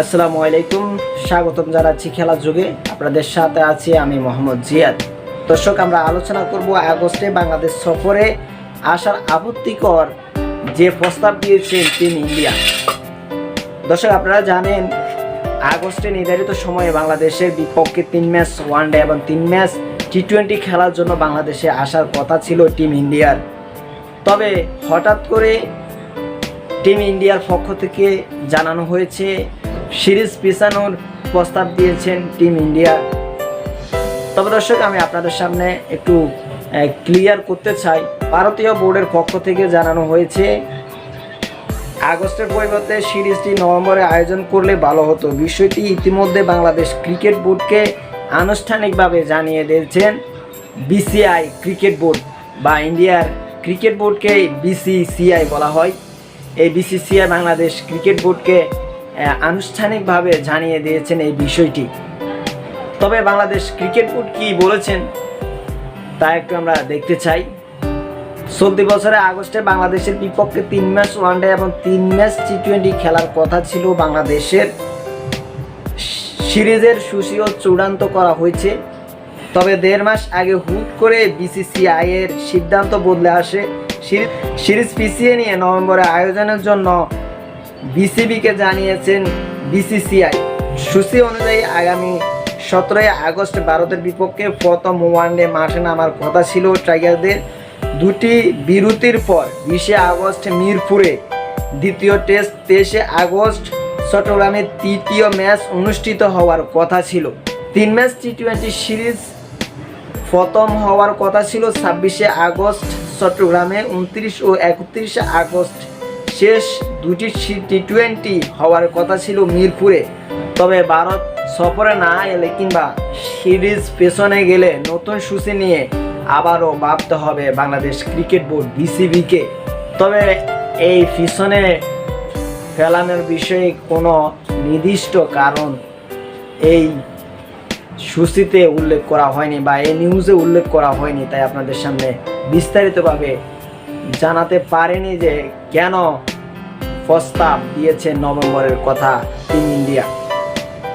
আসসালামু আলাইকুম, স্বাগতম জানাচ্ছি খেলার যুগে। আপনাদের সাথে আছি আমি মোহাম্মদ জিয়াদ। দর্শক, আমরা আলোচনা করব আগস্টে বাংলাদেশ সফরে আসার আপত্তিকর যে প্রস্তাব দিয়েছেন টিম ইন্ডিয়া। দর্শক, আপনারা জানেন, আগস্টে নির্ধারিত সময়ে বাংলাদেশের বিপক্ষে তিন ম্যাচ ওয়ানডে এবং তিন ম্যাচ টি টোয়েন্টি খেলার জন্য বাংলাদেশে আসার কথা ছিল টিম ইন্ডিয়ার। তবে হঠাৎ করে টিম ইন্ডিয়ার পক্ষ থেকে জানানো হয়েছে সিরিজ পিছানোর প্রস্তাব দিয়েছেন টিম ইন্ডিয়া। তবে দর্শক, আমি আপনাদের সামনে একটু ক্লিয়ার করতে চাই। ভারতীয় বোর্ডের পক্ষ থেকে জানানো হয়েছে, আগস্টের পরিবর্তে সিরিজটি নভেম্বরে আয়োজন করলে ভালো হতো। বিষয়টি ইতিমধ্যে বাংলাদেশ ক্রিকেট বোর্ডকে আনুষ্ঠানিকভাবে জানিয়ে দিয়েছেন বিসিআই ক্রিকেট বোর্ড বা ইন্ডিয়ার ক্রিকেট বোর্ডকে বিসিসিআই বলা হয়। এই বিসিসিআই বাংলাদেশ ক্রিকেট বোর্ডকে আনুষ্ঠানিকভাবে জানিয়ে দিয়েছেন এই বিষয়টি। তবে বাংলাদেশ ক্রিকেট বোর্ড কি বলেছেন, তা একটু আমরা দেখতে চাই। চলতি বছরে আগস্টে বাংলাদেশের বিপক্ষে তিন ম্যাচ ওয়ানডে এবং তিন ম্যাচ টি টোয়েন্টি খেলার কথা ছিল বাংলাদেশের। সিরিজের সূচিও চূড়ান্ত করা হয়েছে। তবে দেড় মাস আগে হুট করে বিসিসিআই এর সিদ্ধান্ত বদলে আসে। সিরিজ পিছিয়ে নিয়ে নভেম্বরে আয়োজনের জন্য বিসিবিকে জানিয়েছেন বিসিসিআই সূচি অনুযায়ী আগামী সতেরোই আগস্ট ভারতের বিপক্ষে প্রথম ওয়ানডে মাঠে নামার কথা ছিল টাইগারদের দুটি বিরতির পর বিশে আগস্ট মিরপুরে দ্বিতীয় টেস্ট তেইশে আগস্ট চট্টগ্রামে তৃতীয় ম্যাচ অনুষ্ঠিত হওয়ার কথা ছিল। তিন ম্যাচ টি টোয়েন্টি সিরিজ প্রথম হওয়ার কথা ছিল ছাব্বিশে আগস্ট চট্টগ্রামে, উনত্রিশ ও একত্রিশে আগস্ট শেষ দুটি টি টোয়েন্টি হওয়ার কথা ছিল মিরপুরে। তবে ভারত সফরে না এলে কিংবা সিরিজ পেছনে গেলে নতুন সূচি নিয়ে আবারও ভাবতে হবে বাংলাদেশ ক্রিকেট বোর্ড বিসিবিকে। তবে এই পিছনে ফেলানোর বিষয়ে কোনো নির্দিষ্ট কারণ এই সূচিতে উল্লেখ করা হয়নি বা এই নিউজে উল্লেখ করা হয়নি, তাই আপনাদের সামনে বিস্তারিতভাবে জানাতে পারেনি যে কেন প্রস্তাব দিয়েছে নভেম্বরের কথা টিম ইন্ডিয়া।